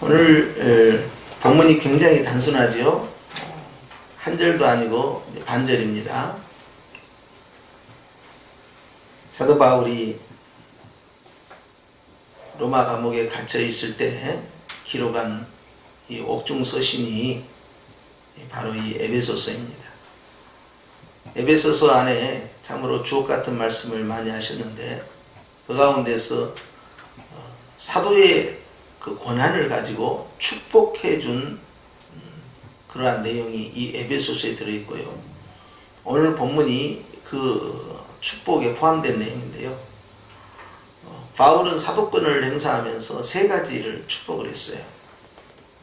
오늘 에, 본문이 굉장히 단순하지요. 한 절도 아니고 반절입니다. 사도 바울이 로마 감옥에 갇혀 있을 때 기록한 이 옥중 서신이 바로 이 에베소서입니다. 에베소서 안에 참으로 주옥 같은 말씀을 많이 하셨는데 그 가운데서 어, 사도의 그 권한을 가지고 축복해 준 음, 그러한 내용이 이 에베소서에 들어 있고요. 오늘 본문이 그 축복에 포함된 내용인데요. 어, 바울은 사도권을 행사하면서 세 가지를 축복을 했어요.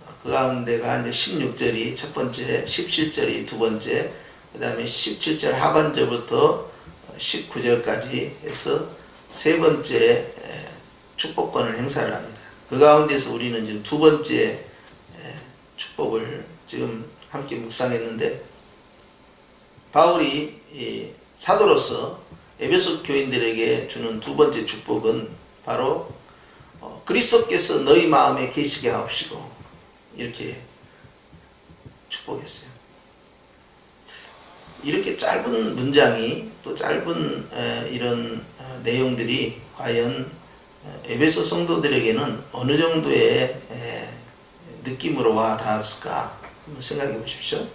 어, 그 가운데가 이제 16절이 첫 번째, 17절이 두 번째, 그 다음에 17절 하반절부터 19절까지 해서 세 번째 에, 축복권을 행사를 합니다. 그 가운데서 우리는 지금 두 번째 에, 축복을 지금 함께 묵상했는데 바울이 이 사도로서 에베소 교인들에게 주는 두 번째 축복은 바로 어, 그리스도께서 너희 마음에 계시게 하옵시고 이렇게 축복했어요. 이렇게 짧은 문장이 또 짧은 에, 이런 어, 내용들이 과연 어, 에베소 성도들에게는 어느 정도의 에, 느낌으로 와 닿았을까 생각해 보십시오.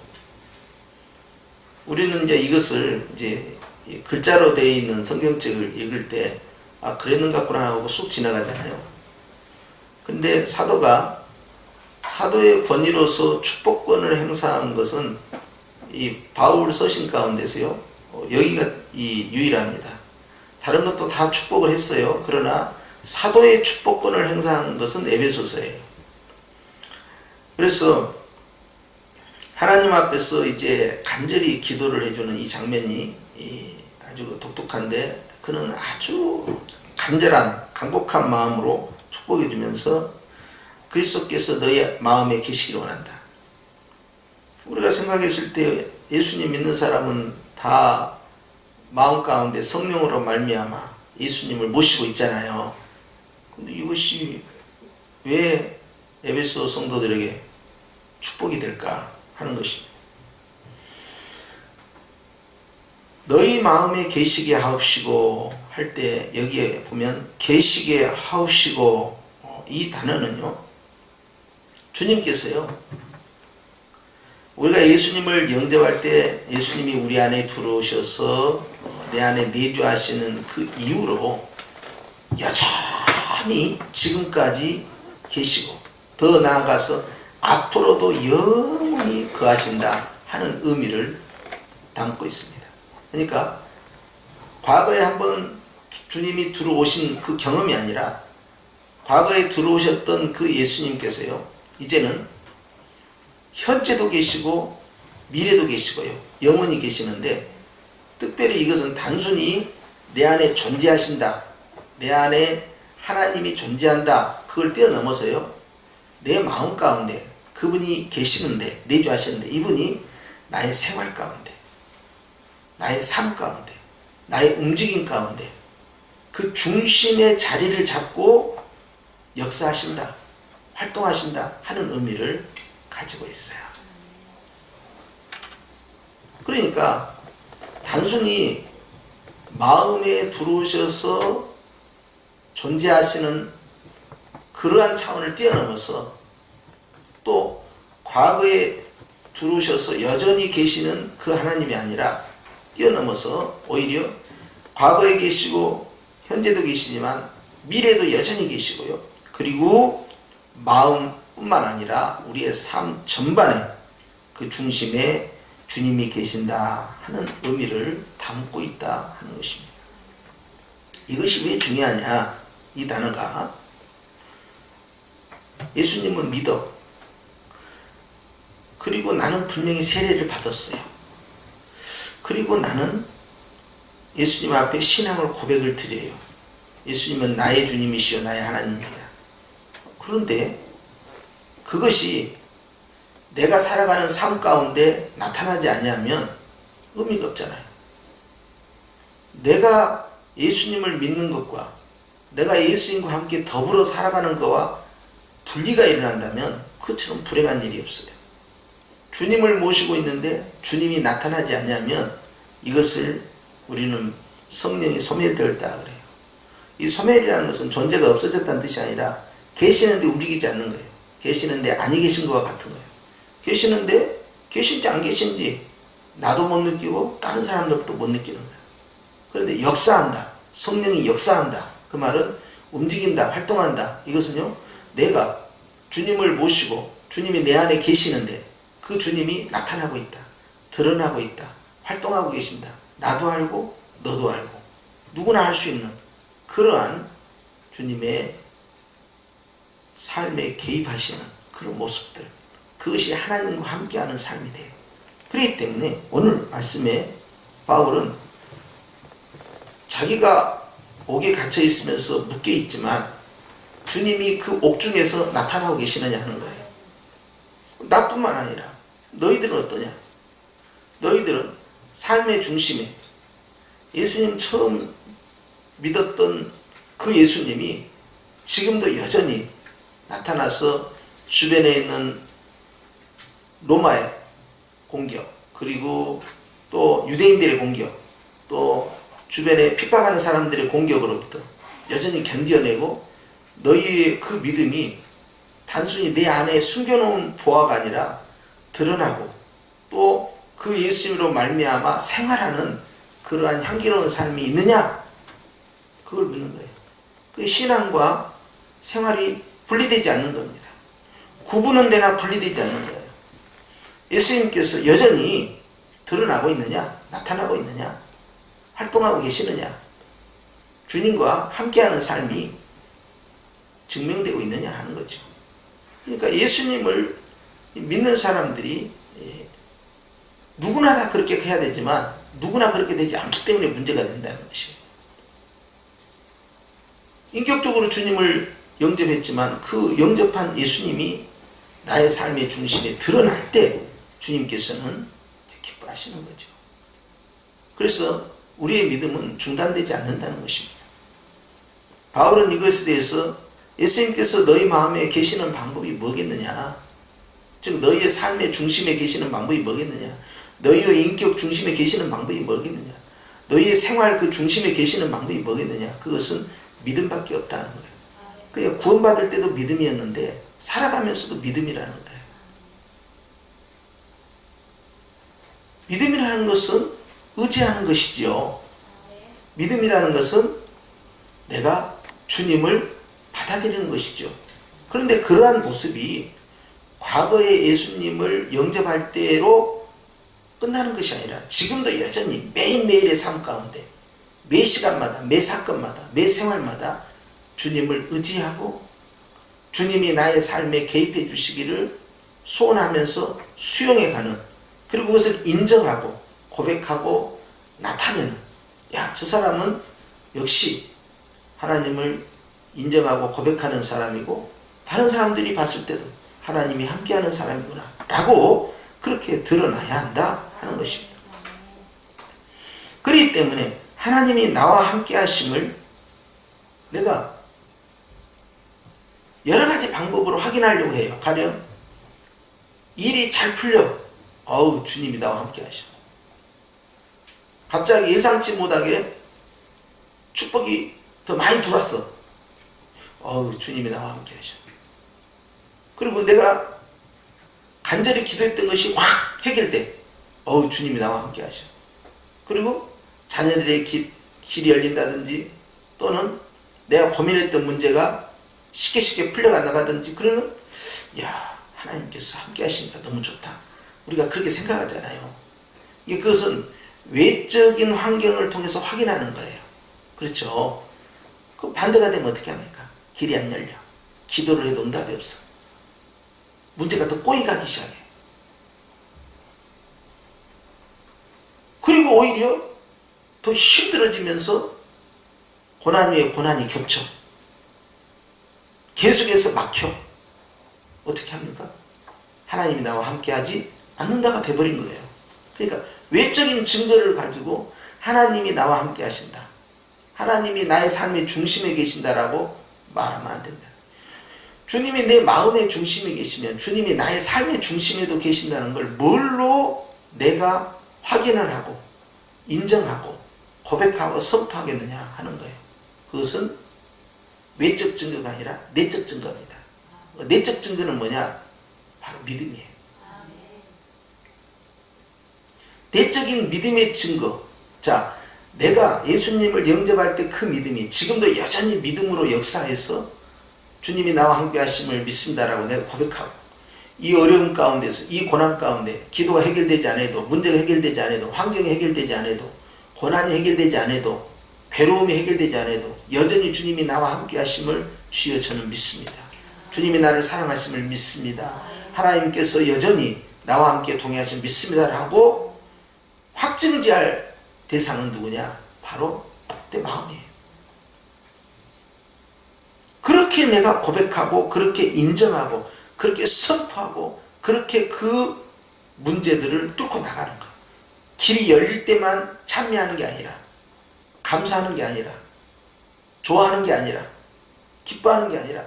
우리는 이제 이것을 이제 이 글자로 되어 있는 성경책을 읽을 때 아, 그랬는가구나 하고 쑥 지나가잖아요. 근데 사도가 사도의 권위로서 축복권을 행사한 것은 이 바울 서신 가운데서요. 어, 여기가 이 유일합니다. 다른 것도 다 축복을 했어요. 그러나 사도의 축복권을 행사한 것은 에베소서예요. 그래서 하나님 앞에서 이제 간절히 기도를 해주는 이 장면이 이 아주 독특한데 그는 아주 간절한 간곡한 마음으로 축복해 주면서 그리스도께서 너의 마음에 계시기를 원한다. 우리가 생각했을 때 예수님 믿는 사람은 다 마음 가운데 성령으로 말미암아 예수님을 모시고 있잖아요. 근데 이것이 왜 에베소 성도들에게 축복이 될까 하는 것입니다. 너희 마음에 계시게 하옵시고 할 때 여기에 보면 계시게 하옵시고 어, 이 단어는요 주님께서요 우리가 예수님을 영접할 때 예수님이 우리 안에 들어오셔서 어, 내 안에 내주하시는 그 이후로 여전히 지금까지 계시고 더 나아가서 앞으로도 영원히 거하신다 하는 의미를 담고 있습니다. 그러니까 과거에 한번 주- 주님이 들어오신 그 경험이 아니라 과거에 들어오셨던 그 예수님께서요 이제는 현재도 계시고 미래도 계시고요 영원히 계시는데 특별히 이것은 단순히 내 안에 존재하신다 내 안에 하나님이 존재한다 그걸 뛰어넘어서요 내 마음 가운데 그분이 계시는데 내주하시는데 이분이 나의 생활 가운데 나의 삶 가운데 나의 움직임 가운데 그 중심의 자리를 잡고 역사하신다 활동하신다 하는 의미를 가지고 있어요. 그러니까 단순히 마음에 들어오셔서 존재하시는 그러한 차원을 뛰어넘어서 또 과거에 들어오셔서 여전히 계시는 그 하나님이 아니라 뛰어넘어서 오히려 과거에 계시고 현재도 계시지만 미래도 여전히 계시고요. 그리고 마음뿐만 아니라 우리의 삶 전반에 그 중심에 주님이 계신다 하는 의미를 담고 있다 하는 것입니다. 이것이 왜 중요하냐? 이 단어가 예수님을 믿어. 그리고 나는 분명히 세례를 받았어요. 그리고 나는 예수님 앞에 신앙을 고백을 드려요. 예수님은 나의 주님이시요 나의 하나님입니다. 그런데 그것이 내가 살아가는 삶 가운데 나타나지 아니하면 의미가 없잖아요. 내가 예수님을 믿는 것과 내가 예수님과 함께 더불어 살아가는 것과 분리가 일어난다면 그처럼 불행한 일이 없어요. 주님을 모시고 있는데 주님이 나타나지 않냐면 이것을 우리는 성령이 소멸되었다 그래요. 이 소멸이라는 것은 존재가 없어졌다는 뜻이 아니라 계시는데 움직이지 않는 거예요. 계시는데 아니 계신 것과 같은 거예요. 계시는데 계신지 안 계신지 나도 못 느끼고 다른 사람들도 못 느끼는 거예요. 그런데 역사한다. 성령이 역사한다. 그 말은 움직인다, 활동한다. 이것은요, 내가 주님을 모시고 주님이 내 안에 계시는데 그 주님이 나타나고 있다. 드러나고 있다. 활동하고 계신다. 나도 알고 너도 알고 누구나 할 수 있는 그러한 주님의 삶에 개입하시는 그런 모습들 그것이 하나님과 함께하는 삶이 돼요. 그렇기 때문에 오늘 말씀에 바울은 자기가 옥에 갇혀 있으면서 묶여 있지만 주님이 그 옥중에서 나타나고 계시느냐 하는 거예요. 나뿐만 아니라 너희들은 어떠냐? 너희들은 삶의 중심에 예수님 처음 믿었던 그 예수님이 지금도 여전히 나타나서 주변에 있는 로마의 공격 그리고 또 유대인들의 공격 또 주변에 핍박하는 사람들의 공격으로부터 여전히 견뎌내고 너희의 그 믿음이 단순히 내 안에 숨겨놓은 보화가 아니라 드러나고 또 그 예수님으로 말미암아 생활하는 그러한 향기로운 삶이 있느냐 그걸 묻는 거예요. 그 신앙과 생활이 분리되지 않는 겁니다. 구분은 되나 분리되지 않는 거예요. 예수님께서 여전히 드러나고 있느냐 나타나고 있느냐 활동하고 계시느냐 주님과 함께하는 삶이 증명되고 있느냐 하는 거죠. 그러니까 예수님을 믿는 사람들이 예, 누구나 다 그렇게 해야 되지만 누구나 그렇게 되지 않기 때문에 문제가 된다는 것이에요. 인격적으로 주님을 영접했지만 그 영접한 예수님이 나의 삶의 중심에 드러날 때 주님께서는 기뻐하시는 거죠. 그래서 우리의 믿음은 중단되지 않는다는 것입니다. 바울은 이것에 대해서 예수님께서 너희 마음에 계시는 방법이 뭐겠느냐? 즉 너희의 삶의 중심에 계시는 방법이 뭐겠느냐? 너희의 인격 중심에 계시는 방법이 뭐겠느냐? 너희의 생활 그 중심에 계시는 방법이 뭐겠느냐? 그것은 믿음밖에 없다는 거예요. 그러니까 구원받을 때도 믿음이었는데 살아가면서도 믿음이라는 거예요. 믿음이라는 것은 의지하는 것이지요. 믿음이라는 것은 내가 주님을 받아들이는 것이죠. 그런데 그러한 모습이 과거의 예수님을 영접할 때로 끝나는 것이 아니라 지금도 여전히 매일매일의 삶 가운데 매 시간마다 매 사건마다 매 생활마다 주님을 의지하고 주님이 나의 삶에 개입해 주시기를 소원하면서 수용해 가는 그리고 그것을 인정하고 고백하고 나타내는 야저 사람은 역시 하나님을 인정하고 고백하는 사람이고 다른 사람들이 봤을 때도 하나님이 함께하는 사람이구나 라고 그렇게 드러나야 한다 하는 것입니다. 그렇기 때문에 하나님이 나와 함께 하심을 내가 여러 가지 방법으로 확인하려고 해요. 가령 일이 잘 풀려. 어우 주님이 나와 함께 하셔. 갑자기 예상치 못하게 축복이 더 많이 들어왔어. 어우 주님이 나와 함께 하셔. 그리고 내가 간절히 기도했던 것이 확 해결돼. 어우 주님이 나와 함께 하셔. 그리고 자녀들의 길, 길이 열린다든지 또는 내가 고민했던 문제가 쉽게 쉽게 풀려가 나가든지 그러면 야 하나님께서 함께 하시니까 너무 좋다. 우리가 그렇게 생각하잖아요. 이게 그것은 외적인 환경을 통해서 확인하는 거예요. 그렇죠. 그 반대가 되면 어떻게 합니까? 길이 안 열려. 기도를 해도 응답이 없어. 문제가 더 꼬이가기 시작해. 그리고 오히려 더 힘들어지면서 고난 위에 고난이 겹쳐. 계속해서 막혀. 어떻게 합니까? 하나님이 나와 함께하지 않는다가 돼버린 거예요. 그러니까 외적인 증거를 가지고 하나님이 나와 함께 하신다. 하나님이 나의 삶의 중심에 계신다라고 말하면 안 된다. 주님이 내 마음의 중심에 계시면 주님이 나의 삶의 중심에도 계신다는 걸 뭘로 내가 확인을 하고 인정하고 고백하고 선포하겠느냐 하는 거예요. 그것은 외적 증거가 아니라 내적 증거입니다. 어, 내적 증거는 뭐냐? 바로 믿음이에요. 내적인 믿음의 증거. 자, 내가 예수님을 영접할 때 그 믿음이 지금도 여전히 믿음으로 역사해서 주님이 나와 함께 하심을 믿습니다라고 내가 고백하고 이 어려움 가운데서 이 고난 가운데 기도가 해결되지 않아도 문제가 해결되지 않아도 환경이 해결되지 않아도 고난이 해결되지 않아도 괴로움이 해결되지 않아도 여전히 주님이 나와 함께 하심을 주여 저는 믿습니다. 주님이 나를 사랑하심을 믿습니다. 하나님께서 여전히 나와 함께 동행하심을 믿습니다라고 확증지할 대상은 누구냐? 바로 내 마음이에요. 그렇게 내가 고백하고 그렇게 인정하고 그렇게 선포하고 그렇게 그 문제들을 뚫고 나가는 거. 길이 열릴 때만 찬미하는 게 아니라 감사하는 게 아니라 좋아하는 게 아니라 기뻐하는 게 아니라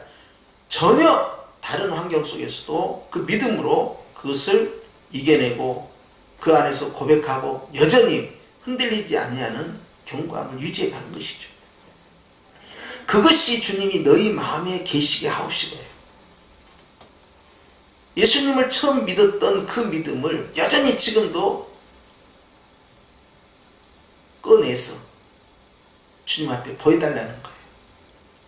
전혀 다른 환경 속에서도 그 믿음으로 그것을 이겨내고 그 안에서 고백하고 여전히 흔들리지 아니하는 경고함을 유지해 가는 것이죠. 그것이 주님이 너희 마음에 계시게 하옵시 거예요. 예수님을 처음 믿었던 그 믿음을 여전히 지금도 꺼내서 주님 앞에 보여달라는 거예요.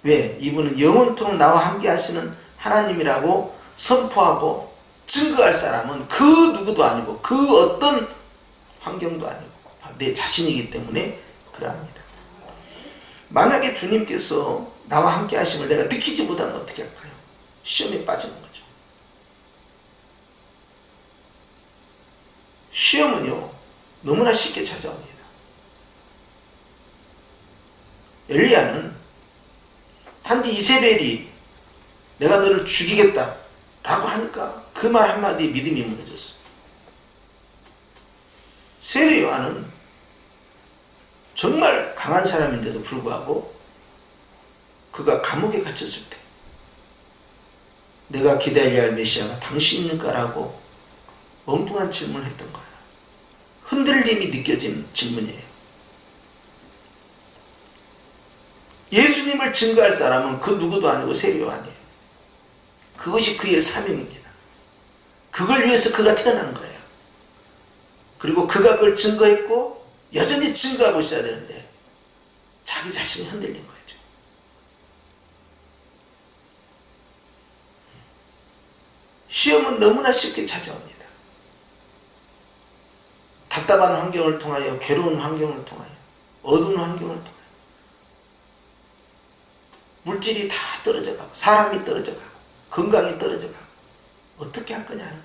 왜? 이분은 영원토록 나와 함께 하시는 하나님이라고 선포하고 증거할 사람은 그 누구도 아니고 그 어떤 환경도 아니고 내 자신이기 때문에 그러합니다. 만약에 주님께서 나와 함께 하심을 내가 느끼지 못하면 어떻게 할까요? 시험에 빠지는 거죠. 시험은요, 너무나 쉽게 찾아옵니다. 엘리야는 단지 이세벨이 내가 너를 죽이겠다 라고 하니까 그 말 한마디에 믿음이 무너졌어. 세례 요한은 정말 강한 사람인데도 불구하고 그가 감옥에 갇혔을 때 내가 기다려야 할 메시아가 당신입니까라고 엉뚱한 질문을 했던 거야. 흔들림이 느껴진 질문이에요. 예수님을 증거할 사람은 그 누구도 아니고 세례 요한이에요. 그것이 그의 사명입니다. 그걸 위해서 그가 태어난 거예요. 그리고 그가 그걸 증거했고 여전히 증거하고 있어야 되는데 자기 자신이 흔들린 거죠. 시험은 너무나 쉽게 찾아옵니다. 답답한 환경을 통하여 괴로운 환경을 통하여 어두운 환경을 통하여 물질이 다 떨어져 가고 사람이 떨어져 가고 건강이 떨어져 가고 어떻게 할 거냐.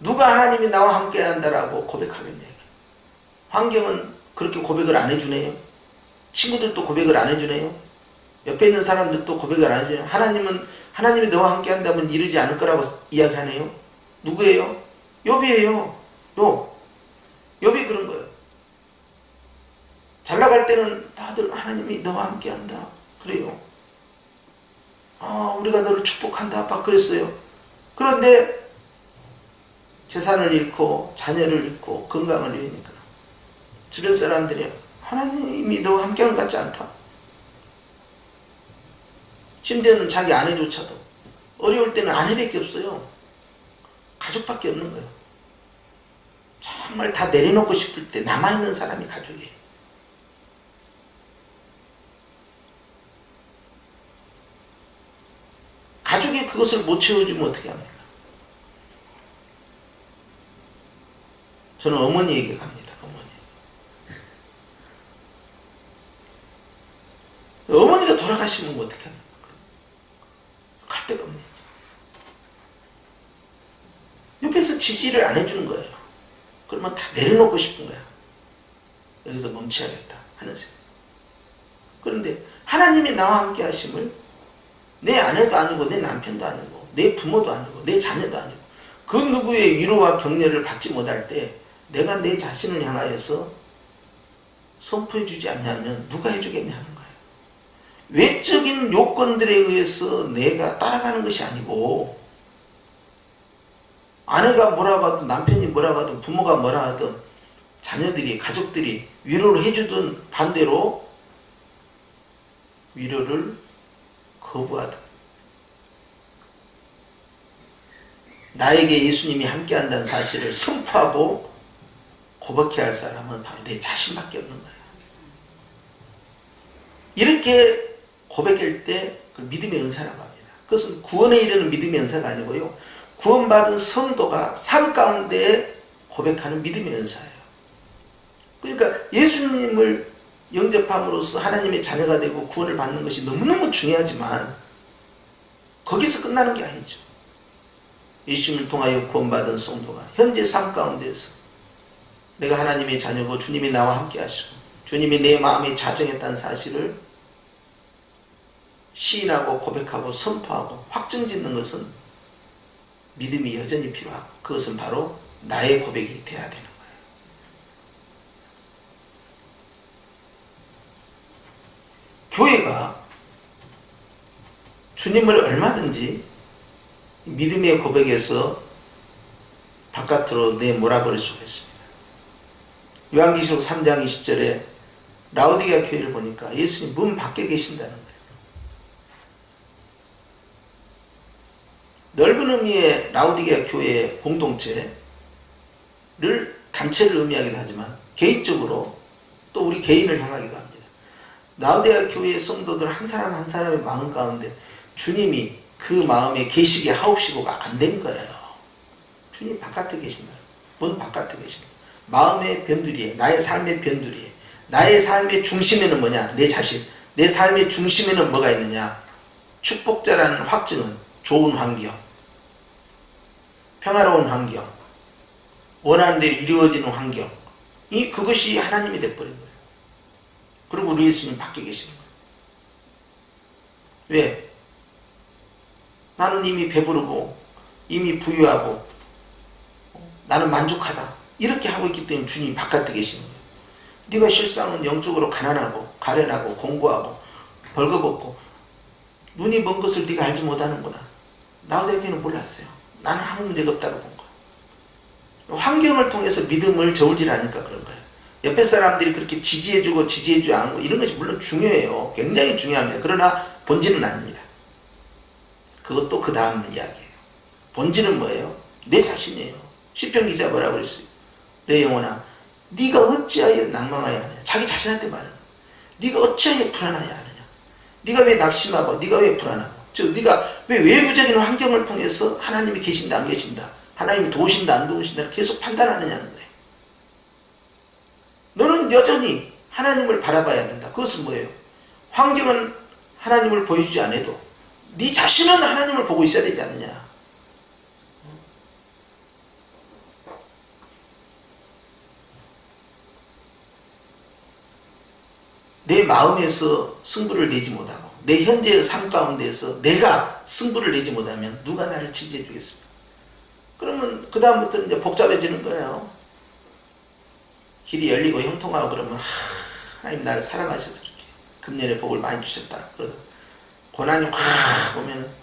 누가 하나님이 나와 함께 한다라고 고백하겠냐 환경은 그렇게 고백을 안 해주네요. 친구들도 고백을 안 해주네요. 옆에 있는 사람들도 고백을 안 해주네요. 하나님은 하나님이 너와 함께 한다면 이르지 않을 거라고 이야기하네요. 누구예요? 욥이에요. 욥. 욥이 그런 거예요. 잘 나갈 때는 다들 하나님이 너와 함께 한다. 그래요. 아, 우리가 너를 축복한다. 막 그랬어요. 그런데 재산을 잃고 자녀를 잃고 건강을 잃으니까 주변 사람들이 하나님이 너와 함께한 것 같지 않다. 심지어는 자기 아내조차도 어려울 때는 아내밖에 없어요. 가족밖에 없는 거예요. 정말 다 내려놓고 싶을 때 남아있는 사람이 가족이에요. 가족이 그것을 못 채워주면 어떻게 합니까? 저는 어머니에게 갑니다. 어머니. 어머니가 돌아가시면 뭐 어떻게 합니까? 갈 데가 없네. 옆에서 지지를 안 해주는 거예요. 그러면 다 내려놓고 싶은 거야. 여기서 멈춰야겠다 하는 생각. 그런데 하나님이 나와 함께 하심을 내 아내도 아니고 내 남편도 아니고 내 부모도 아니고 내 자녀도 아니고 그 누구의 위로와 격려를 받지 못할 때 내가 내 자신을 향하여서 선포해 주지 않냐면 누가 해주겠냐 하는 거예요. 외적인 요건들에 의해서 내가 따라가는 것이 아니고 아내가 뭐라고 하든 남편이 뭐라고 하든 부모가 뭐라 하든 자녀들이 가족들이 위로를 해주든 반대로 위로를 거부하든 나에게 예수님이 함께한다는 사실을 선포하고 고백해야 할 사람은 바로 내 자신밖에 없는 거예요. 이렇게 고백할 때 그 믿음의 은사라고 합니다. 그것은 구원에 이르는 믿음의 은사가 아니고요. 구원받은 성도가 삶 가운데 고백하는 믿음의 은사예요. 그러니까 예수님을 영접함으로써 하나님의 자녀가 되고 구원을 받는 것이 너무너무 중요하지만 거기서 끝나는 게 아니죠. 예수님을 통하여 구원받은 성도가 현재 삶 가운데서 내가 하나님의 자녀고 주님이 나와 함께 하시고 주님이 내 마음에 자정했다는 사실을 시인하고 고백하고 선포하고 확정짓는 것은 믿음이 여전히 필요하고 그것은 바로 나의 고백이 돼야 되는 거예요. 교회가 주님을 얼마든지 믿음의 고백에서 바깥으로 내몰아버릴 수가 있습니다. 요한기시록 3장 20절에 라우디가 교회를 보니까 예수님 문 밖에 계신다는 거예요. 넓은 의미의 라우디게아 교회의 공동체를 단체를 의미하기도 하지만 개인적으로 또 우리 개인을 향하기도 합니다. 라우디게아 교회의 성도들 한 사람 한 사람의 마음 가운데 주님이 그 마음에 계시게 하옵시고가 안 된 거예요. 주님 바깥에 계신다. 문 바깥에 계신다. 마음의 변두리에 나의 삶의 변두리에 나의 삶의 중심에는 뭐냐? 내 자신. 내 삶의 중심에는 뭐가 있느냐? 축복자라는 확증은 좋은 환경, 평화로운 환경, 원하는 대로 이루어지는 환경. 이 그것이 하나님이 돼버린 거예요. 그리고 우리 예수님 밖에 계시는 거예요. 왜? 나는 이미 배부르고 이미 부유하고 나는 만족하다. 이렇게 하고 있기 때문에 주님이 바깥에 계시는 거예요. 네가 실상은 영적으로 가난하고 가련하고 공부하고 벌거벗고 눈이 먼 것을 네가 알지 못하는구나. 나우대비는 몰랐어요. 나는 아무 문제가 없다고 본 거야. 환경을 통해서 믿음을 저울질하니까 그런 거예요. 옆에 사람들이 그렇게 지지해주고 지지해주지 않고 이런 것이 물론 중요해요. 굉장히 중요합니다. 그러나 본질은 아닙니다. 그것도 그 다음 이야기예요. 본질은 뭐예요? 내 자신이에요. 시편 기자 뭐라고 그랬어요? 내 영혼아, 네가 어찌하여 낭망하여 하느냐? 자기 자신한테 말하는 네가 어찌하여 불안하여 하느냐? 네가 왜 낙심하고 네가 왜 불안하고 즉 네가 왜 외부적인 환경을 통해서 하나님이 계신다 안 계신다 하나님이 도우신다 안 도우신다 계속 판단하느냐는 거예요. 여전히 하나님을 바라봐야 된다. 그것은 뭐예요? 환경은 하나님을 보여주지 않아도 네 자신은 하나님을 보고 있어야 되지 않느냐. 내 마음에서 승부를 내지 못하고 내 현재의 삶 가운데서 내가 승부를 내지 못하면 누가 나를 지지해 주겠습니까? 그러면 그 다음부터는 이제 복잡해지는 거예요. 길이 열리고 형통하고 그러면 하, 하나님 나를 사랑하셔서 이렇게 금년에 복을 많이 주셨다. 그러다 고난이 확 오면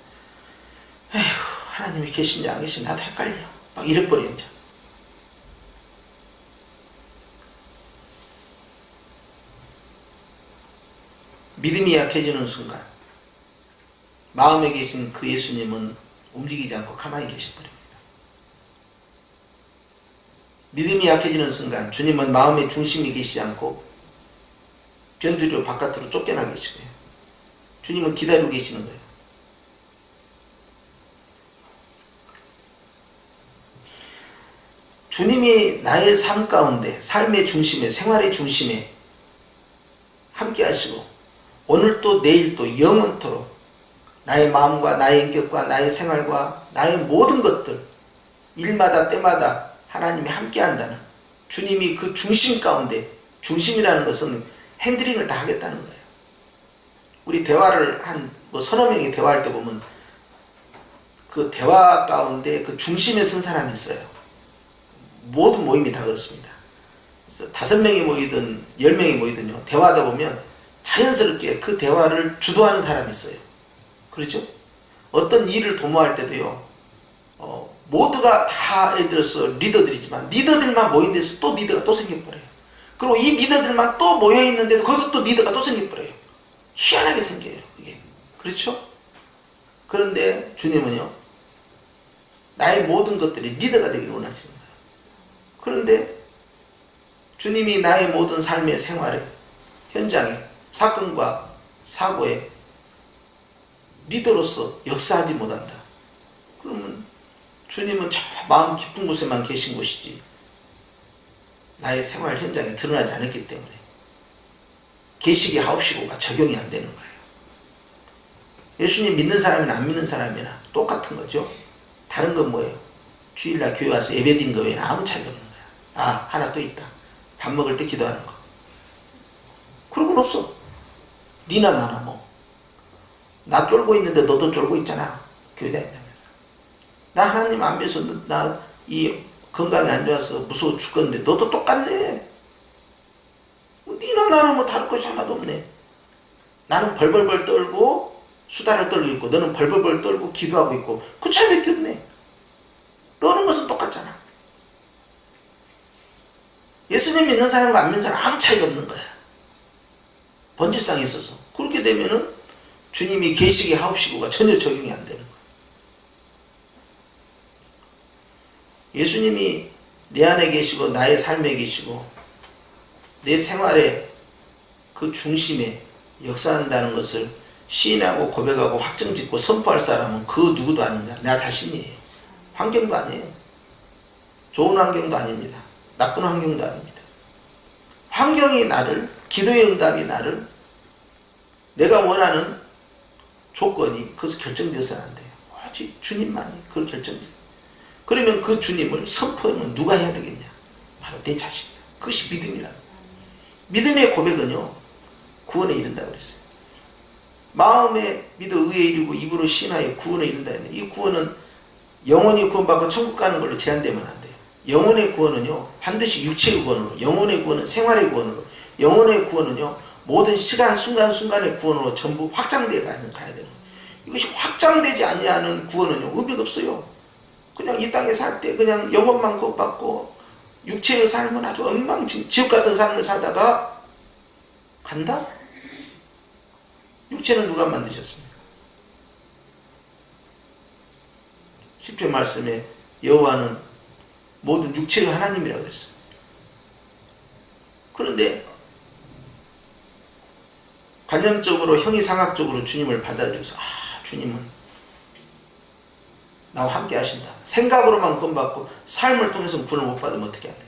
에휴 하나님이 계신지 안 계신지 나도 헷갈려. 막 이래버려 이제. 믿음이 약해지는 순간 마음에 계신 그 예수님은 움직이지 않고 가만히 계셔버립니다. 믿음이 약해지는 순간 주님은 마음의 중심이 계시지 않고 변두리로 바깥으로 쫓겨나 계시고요. 주님은 기다리고 계시는 거예요. 주님이 나의 삶 가운데 삶의 중심에 생활의 중심에 함께 하시고 오늘 또 내일 또 영원토록 나의 마음과 나의 인격과 나의 생활과 나의 모든 것들 일마다 때마다 하나님이 함께 한다는 주님이 그 중심 가운데 중심이라는 것은 핸들링을 다 하겠다는 거예요. 우리 대화를 한 뭐 서너 명이 대화할 때 보면 그 대화 가운데 그 중심에 쓴 사람이 있어요. 모든 모임이 다 그렇습니다. 다섯 명이 모이든 열 명이 모이든요. 대화하다 보면 자연스럽게 그 대화를 주도하는 사람이 있어요. 그렇죠? 어떤 일을 도모할 때도요. 어, 모두가 다 예를 들어서 리더들이지만 리더들만 모인 데서 또 리더가 또 생겨버려요. 그리고 이 리더들만 또 모여 있는데도 거기서 또 리더가 또 생겨버려요. 희한하게 생겨요. 그게 그렇죠? 그런데 주님은요. 나의 모든 것들이 리더가 되기를 원하시는 거예요. 그런데 주님이 나의 모든 삶의 생활에 현장에 사건과 사고에 리더로서 역사하지 못한다. 그러면 주님은 저 마음 깊은 곳에만 계신 곳이지 나의 생활 현장에 드러나지 않았기 때문에 계시기 하옵시고가 적용이 안 되는 거예요. 예수님 믿는 사람이나 안 믿는 사람이나 똑같은 거죠. 다른 건 뭐예요? 주일날 교회 와서 예배 드린 거 외에는 아무 차이가 없는 거야. 아, 하나 또 있다. 밥 먹을 때 기도하는 거. 그런 건 없어. 니나 나나 뭐. 나 쫄고 있는데 너도 쫄고 있잖아. 교회 다닌다면서. 나 하나님 안 믿어서 나 이 건강이 안 좋아서 무서워 죽겠는데 너도 똑같네. 니나 나나 뭐 다를 것이 하나도 없네. 나는 벌벌벌 떨고 수다를 떨고 있고 너는 벌벌벌 떨고 기도하고 있고 그 차이밖에 없네. 떠는 것은 똑같잖아. 예수님 믿는 사람과 안 믿는 사람 아무 차이가 없는 거야. 본질상에 있어서. 그렇게 되면은 주님이 계시게 하옵시고가 전혀 적용이 안 되는 거야. 예수님이 내 안에 계시고 나의 삶에 계시고 내 생활의 그 중심에 역사한다는 것을 시인하고 고백하고 확정짓고 선포할 사람은 그 누구도 아닙니다. 나 자신이에요. 환경도 아니에요. 좋은 환경도 아닙니다. 나쁜 환경도 아닙니다. 환경이 나를, 기도의 응답이 나를 내가 원하는 조건이 그것을 결정되어서는 안 돼요. 오직 주님만이 그걸 결정돼요. 그러면 그 주님을 선포하면 누가 해야 되겠냐? 바로 내 자신이다. 그것이 믿음이라. 믿음의 고백은요, 구원에 이른다고 그랬어요. 마음에 믿어 의에 이르고 입으로 신하여 구원에 이른다 했는데 이 구원은 영원히 구원받고 천국 가는 걸로 제한되면 안 돼요. 영혼의 구원은요 반드시 육체의 구원으로 영혼의 구원은 생활의 구원으로 영혼의 구원은요 모든 시간 순간 순간의 구원으로 전부 확장되어 가야 되는. 이것이 확장되지 아니하는 구원은요 의미가 없어요. 그냥 이 땅에 살 때 그냥 영혼만 구원받고 육체의 삶은 아주 엉망진 지옥 같은 삶을 살다가 간다? 육체는 누가 만드셨습니까? 시편 말씀에 여호와는 모든 육체의 하나님이라고 그랬어요. 그런데 관념적으로 형이상학적으로 주님을 받아들여서 아 주님은 나와 함께 하신다. 생각으로만 구원 받고 삶을 통해서 구원을 못 받으면 어떻게 된다.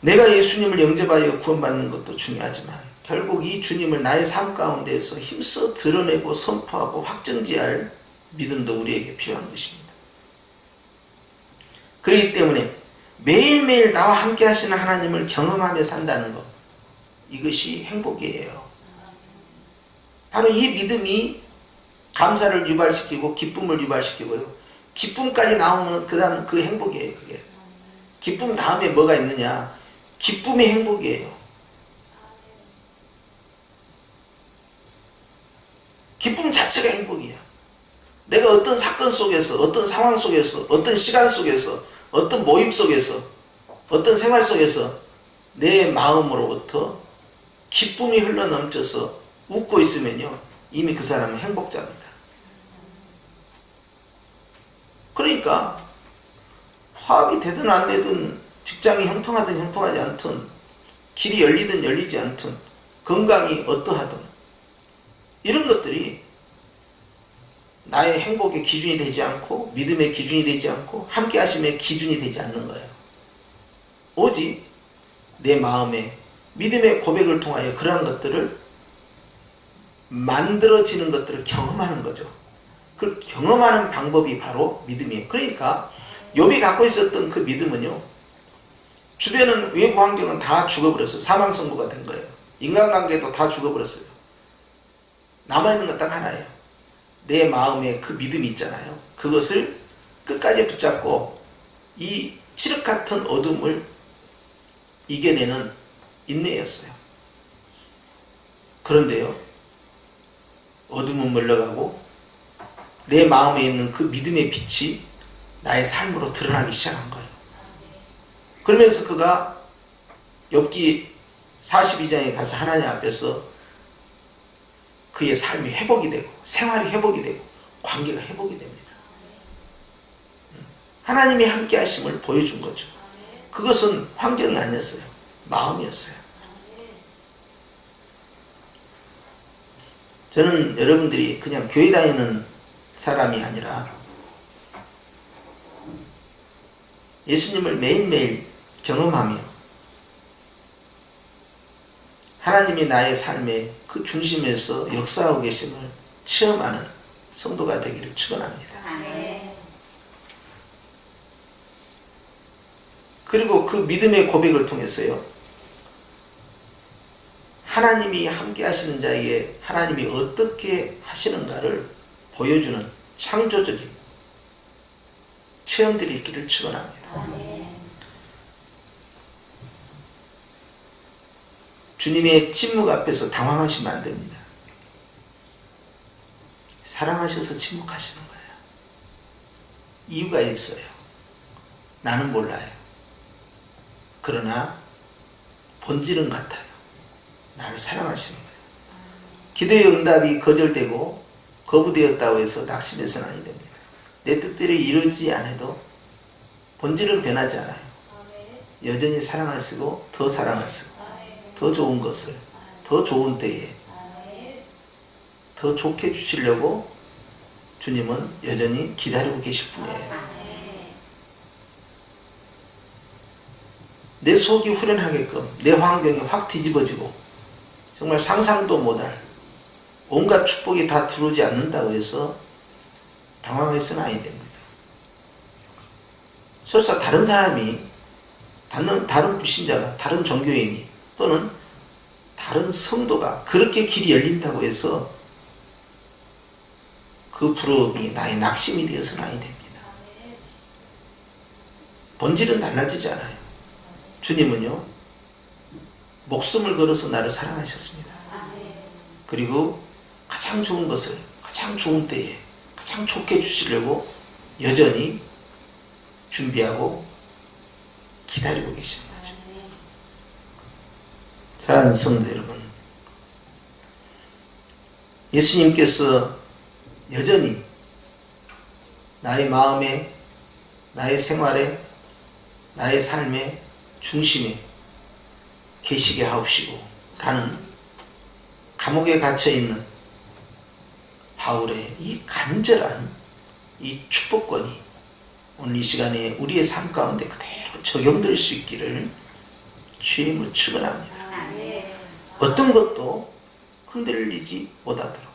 내가 예수님을 영접하여 구원받는 것도 중요하지만 결국 이 주님을 나의 삶 가운데에서 힘써 드러내고 선포하고 확정지할 믿음도 우리에게 필요한 것입니다. 그렇기 때문에 매일매일 나와 함께 하시는 하나님을 경험하며 산다는 것 이것이 행복이에요. 바로 이 믿음이 감사를 유발시키고 기쁨을 유발시키고요. 기쁨까지 나오면 그 다음 그 행복이에요. 그게 기쁨 다음에 뭐가 있느냐? 기쁨이 행복이에요. 기쁨 자체가 행복이야. 내가 어떤 사건 속에서, 어떤 상황 속에서, 어떤 시간 속에서, 어떤 모임 속에서, 어떤 생활 속에서 내 마음으로부터 기쁨이 흘러 넘쳐서 웃고 있으면요. 이미 그 사람은 행복자입니다. 그러니까 사업이 되든 안 되든 직장이 형통하든 형통하지 않든 길이 열리든 열리지 않든 건강이 어떠하든 이런 것들이 나의 행복의 기준이 되지 않고 믿음의 기준이 되지 않고 함께 하심의 기준이 되지 않는 거예요. 오직 내 마음에 믿음의 고백을 통하여 그러한 것들을 만들어지는 것들을 경험하는 거죠. 그 경험하는 방법이 바로 믿음이에요. 그러니까 욥이 갖고 있었던 그 믿음은요. 주변은 외부 환경은 다 죽어버렸어요. 사망 선고가 된 거예요. 인간관계도 다 죽어버렸어요. 남아있는 건 딱 하나예요. 내 마음에 그 믿음이 있잖아요. 그것을 끝까지 붙잡고 이 칠흑 같은 어둠을 이겨내는 인내였어요. 그런데요, 어둠은 물러가고 내 마음에 있는 그 믿음의 빛이 나의 삶으로 드러나기 시작한 거예요. 그러면서 그가 엽기 42장에 가서 하나님 앞에서 그의 삶이 회복이 되고 생활이 회복이 되고 관계가 회복이 됩니다. 하나님이 함께 하심을 보여준 거죠. 그것은 환경이 아니었어요. 마음이었어요. 저는 여러분들이 그냥 교회 다니는 사람이 아니라 예수님을 매일매일 경험하며 하나님이 나의 삶의 그 중심에서 역사하고 계심을 체험하는 성도가 되기를 축원합니다. 그리고 그 믿음의 고백을 통해서요. 하나님이 함께 하시는 자에게 하나님이 어떻게 하시는가를 보여주는 창조적인 체험들이 있기를 축원합니다. 주님의 침묵 앞에서 당황하시면 안 됩니다. 사랑하셔서 침묵하시는 거예요. 이유가 있어요. 나는 몰라요. 그러나 본질은 같아요. 나를 사랑하시는 거예요. 기도의 응답이 거절되고 거부되었다고 해서 낙심해서는 아니 됩니다. 내 뜻대로 이루어지지 않아도 본질은 변하지 않아요. 여전히 사랑하시고 더 사랑하시고 더 좋은 것을 더 좋은 때에 더 좋게 주시려고 주님은 여전히 기다리고 계실 뿐이에요. 내 속이 후련하게끔 내 환경이 확 뒤집어지고 정말 상상도 못할 온갖 축복이 다 들어오지 않는다고 해서 당황해서는 아니 됩니다. 설사 다른 사람이 다른, 다른 불신자가 다른 종교인이 또는 다른 성도가 그렇게 길이 열린다고 해서 그 부러움이 나의 낙심이 되어서는 아니 됩니다. 본질은 달라지지 않아요. 주님은요, 목숨을 걸어서 나를 사랑하셨습니다. 그리고 가장 좋은 것을 가장 좋은 때에 가장 좋게 주시려고 여전히 준비하고 기다리고 계신 거죠. 사랑하는 성도 여러분, 예수님께서 여전히 나의 마음에, 나의 생활에, 나의 삶에 중심에 계시게 하옵시고 라는 감옥에 갇혀 있는 바울의 이 간절한 이 축복권이 오늘 이 시간에 우리의 삶 가운데 그대로 적용될 수 있기를 주임을 축원합니다. 어떤 것도 흔들리지 못하도록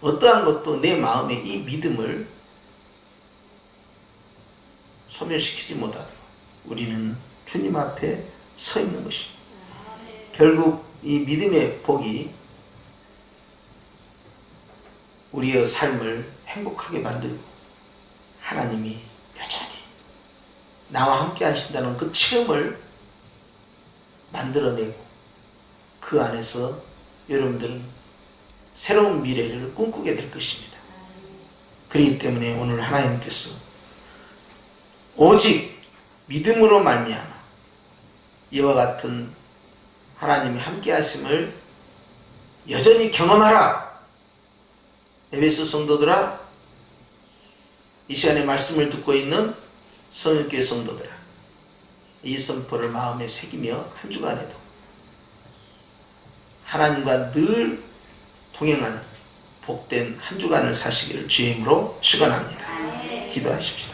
어떠한 것도 내 마음에 이 믿음을 소멸시키지 못하도록 우리는 주님 앞에 서 있는 것입니다. 결국 이 믿음의 복이 우리의 삶을 행복하게 만들고 하나님이 여전히 나와 함께 하신다는 그 체험을 만들어내고 그 안에서 여러분들은 새로운 미래를 꿈꾸게 될 것입니다. 그렇기 때문에 오늘 하나님께서 오직 믿음으로 말미암아 이와 같은 하나님이 함께 하심을 여전히 경험하라. 에베소 성도들아 이 시간에 말씀을 듣고 있는 성육교회 성도들아 이 선포를 마음에 새기며 한 주간에도 하나님과 늘 동행하는 복된 한 주간을 사시기를 주임으로 축원합니다. 기도하십시다.